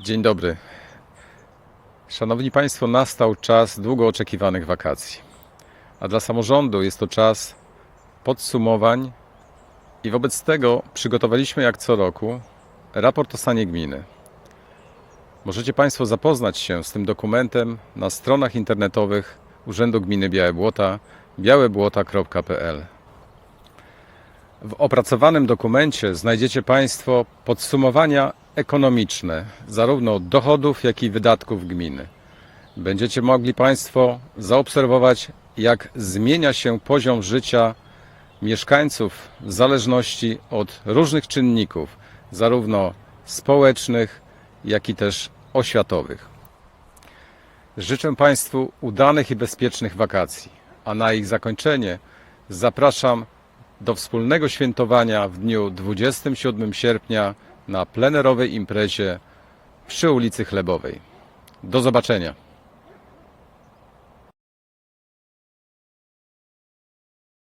Dzień dobry. Szanowni Państwo, nastał czas długo oczekiwanych wakacji. A dla samorządu jest to czas podsumowań i wobec tego przygotowaliśmy jak co roku raport o stanie gminy. Możecie Państwo zapoznać się z tym dokumentem na stronach internetowych Urzędu Gminy Białe Błota białebłota.pl. W opracowanym dokumencie znajdziecie Państwo podsumowania ekonomiczne, zarówno dochodów, jak i wydatków gminy. Będziecie mogli Państwo zaobserwować, jak zmienia się poziom życia mieszkańców w zależności od różnych czynników, zarówno społecznych, jak i też oświatowych. Życzę Państwu udanych i bezpiecznych wakacji, a na ich zakończenie zapraszam do wspólnego świętowania w dniu 27 sierpnia na plenerowej imprezie przy ulicy Chlebowej. Do zobaczenia.